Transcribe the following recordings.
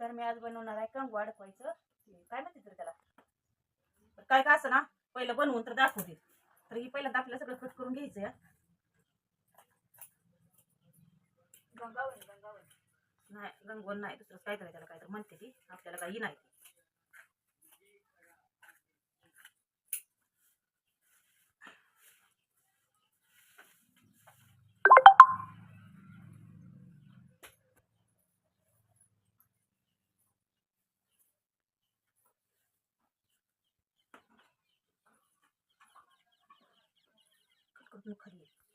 तर मी आज बनवणार आहे कंगवा अडकवायचं काय म्हणते तर त्याला? काय काय असं ना पहिलं बनवून तर दाखवते तर ही पहिल्यांदा आपल्याला सगळं कट करून घ्यायचं या गंगावणी गंगावणी नाही गंगवण नाही दुसरं काय त्याला काय तर म्हणते ती. आपल्याला काही नाही. कट करून खाली ये.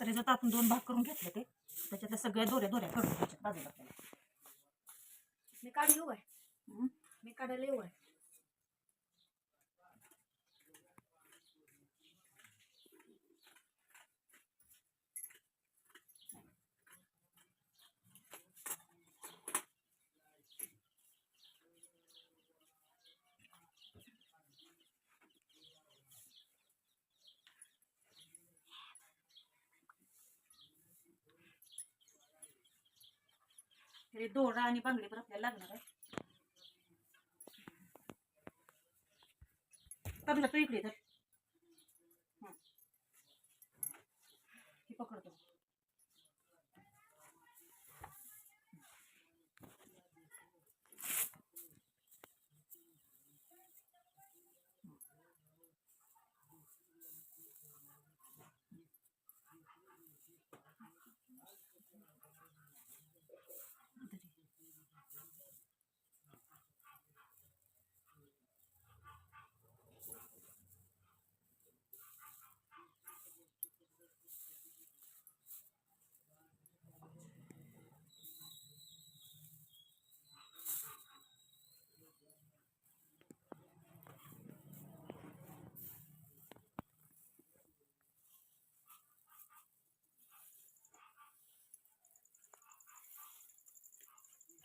तर ह्याच्यात आपण दोन भाग करून घेतले ते. त्याच्यातल्या सगळ्या दोऱ्या दोऱ्या काढून त्याच्यात बाजूला आपल्याला. मी काढलो आहे? मी काढायला येऊ आहे हे दोरा आणि बांगडी पण आपल्याला लागणार आहे. तबला तू इकडे तर पकडतो.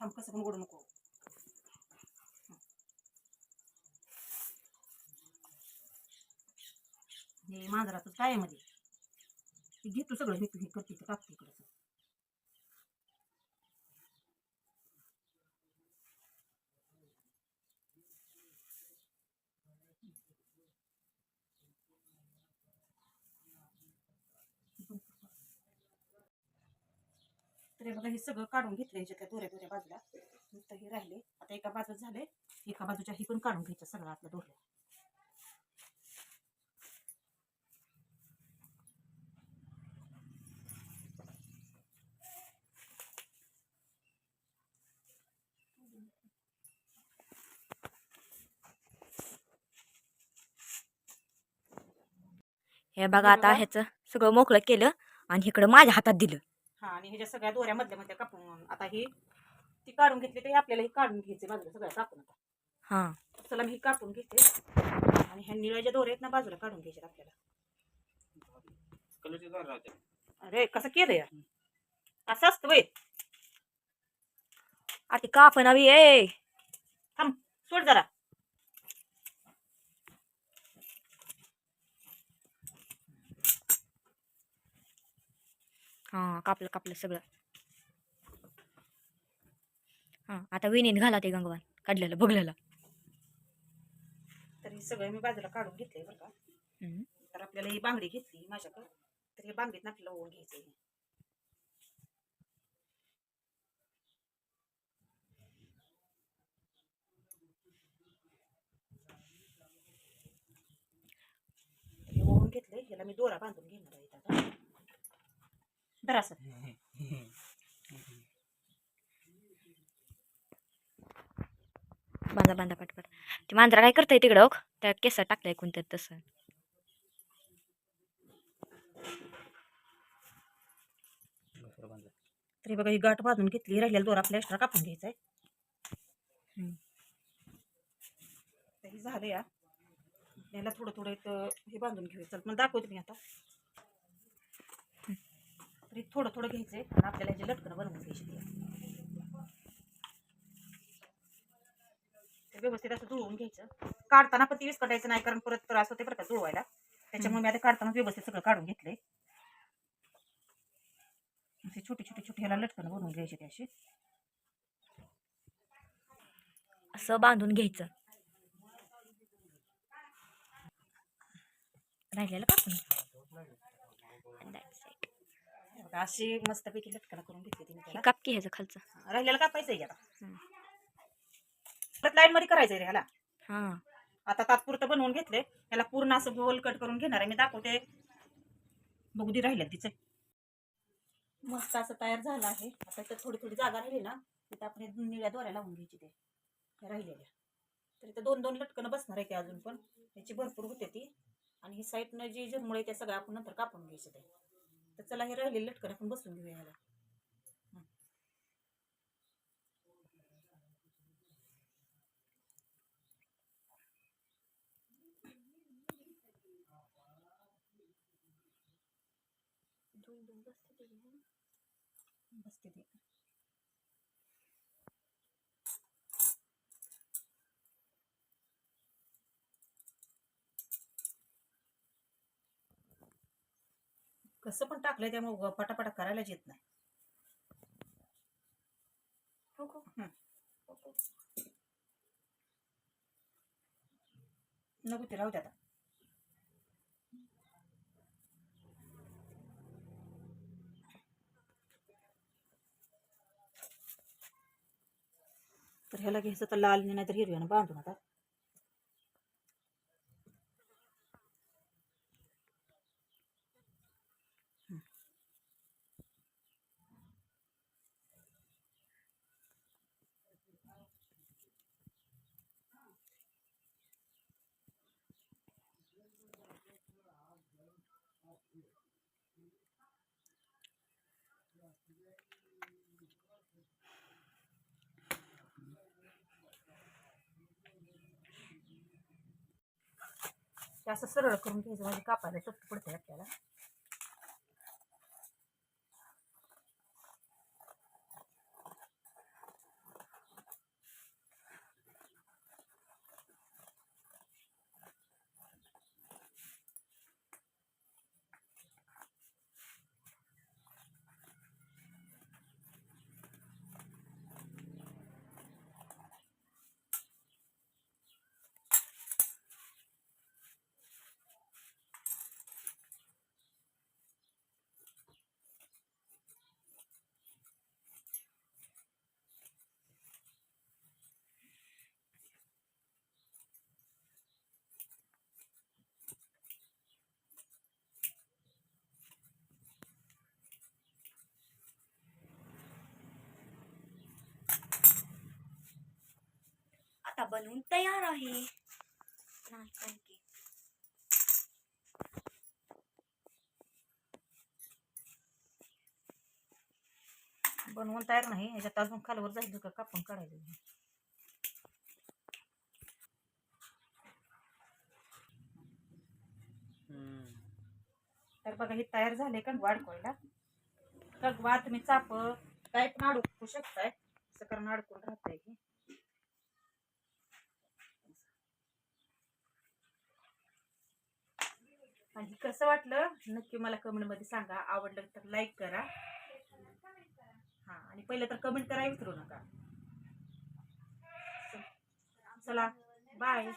थांब कसं पण ओढू नको. हे मांजरातच काय मध्ये? ते घेतो सगळं मी हे करते कापते टाकते इकडं तर हे बघा हे सगळं काढून घेतलं ह्याच्या त्या दोऱ्या दोऱ्या बाजूला. नुसतं हे राहिले. आता एका बाजूत झाले एका बाजूच्या ही पण काढून घ्यायच्या सगळं आतल्या दोऱ्या. हे बघा आता. ह्याचं सगळं मोकळं केलं आणि इकडं माझ्या हातात दिलं. हा आणि ह्याच्या सगळ्या दोऱ्या मधल्या मधल्या कापून आता ही ती काढून घेतली ते आपल्याला ही काढून घ्यायचे बाजूला सगळ्या कापून आता. हा. चला मी ही कापून घेते. आणि ह्या निळ्या ज्या दोऱ्या आहेत ना बाजूला काढून घ्यायच्या आपल्याला. अरे कसं केलं या असं असतं वय. आता कापण हवी ए. थांब सोड जरा. हा कापलं कापलं सगळं. हा आता विणीत घाला ते गंगवान काढलेलं बघलेलं. तर हे सगळं मी बाजूला काढून घेतलंय बरं का. हम्म. तर आपल्याला ही बांगडी घेतली माझ्याकडं. तर हे बांगडीत आपल्याला ओढून घ्यायचं आहे. हे ओढून घेतलंय. ह्याला मी दोरा बांधून घेणार आहे. धरा सर बांधा बांधा पटपट ते मांजरा काय करतंय तिकडं ओक त्या केस टाकलंय कोणत्या तसं तरी बघा ही गाठ बांधून घेतली राहिलेला दोर आपल्या एक्स्ट्रा कापून घ्यायचा आहे झालं या याला थोडं थोडं हे बांधून घेऊ चल मग दाखवते मी आता तरी थोडं थोडं घ्यायचंय आणि आपल्याला ह्याचे लटकन बनवून घ्यायची ते. व्यवस्थित असं जुळवून घ्यायचं. काढताना पण ती काढायचं नाही कारण परत त्रास होते बरं का जुळवायला. त्याच्यामुळे मी आता काढताना व्यवस्थित सगळं काढून घेतलंय. असे छोटे छोटे छोटे ह्याला लटकन बनवून घ्यायचे ते असे. असं बांधून घ्यायचं. राहिलेलं कापून बघा, अशी मस्तपैकी लटकन करून घेतली तिने त्याला. काप की ह्याचं खालचं. राहिलेलं कापायचं आहे आता. परत लाईन मध्ये करायचंय रे ह्याला. हां. आता तात्पुरतं बनवून घेतले ह्याला पूर्ण असं गोल कट करून घेणार आहे. मी दाखवते. बघू दे राहिलं तिचं. मस्त असं तयार झालं आहे. आता इथं थोडी थोडी जागा राहिली ना तिथं आपण हे निळ्या दोऱ्या लावून घ्यायची ते ह्या राहिलेल्या. तर इथं दोन दोन लटकन बसणार आहे ते अजून पण. याची भरपूर होते ती. आणि ही साईडनं जी जरमुळे ते सगळं आपण नंतर कापून घ्यायचं ते तर चला हे राहिलेले लटकन आपण बसून घेऊया ह्याला. बसते ते. कसं पण टाकलंय त्यामुळे पटापटा करायलाच येत नाही. नको ते राहू दे आता. तर ह्याला घ्यायचं तर लाल नाही तर हिरव्यानं बांधून आता असं सरळ करून घ्यायचं म्हणजे कापायला सोपं पडते आपल्याला आता बनवून तयार आहे. नाही बनवून तयार नाही ह्याच्यात अजून खालवर जायचं का कापून काढायचं तर बघा हे तयार झाले का वाढकोयला कगवा तुम्ही चाप काय पण अडकू शकताय असं अडकून राहताय की आणि कसं वाटलं? नक्की मला कमेंटमध्ये सांगा. आवडलं तर लाईक करा. हा आणि पहिलं तर कमेंट करायला विसरू नका. चला बाय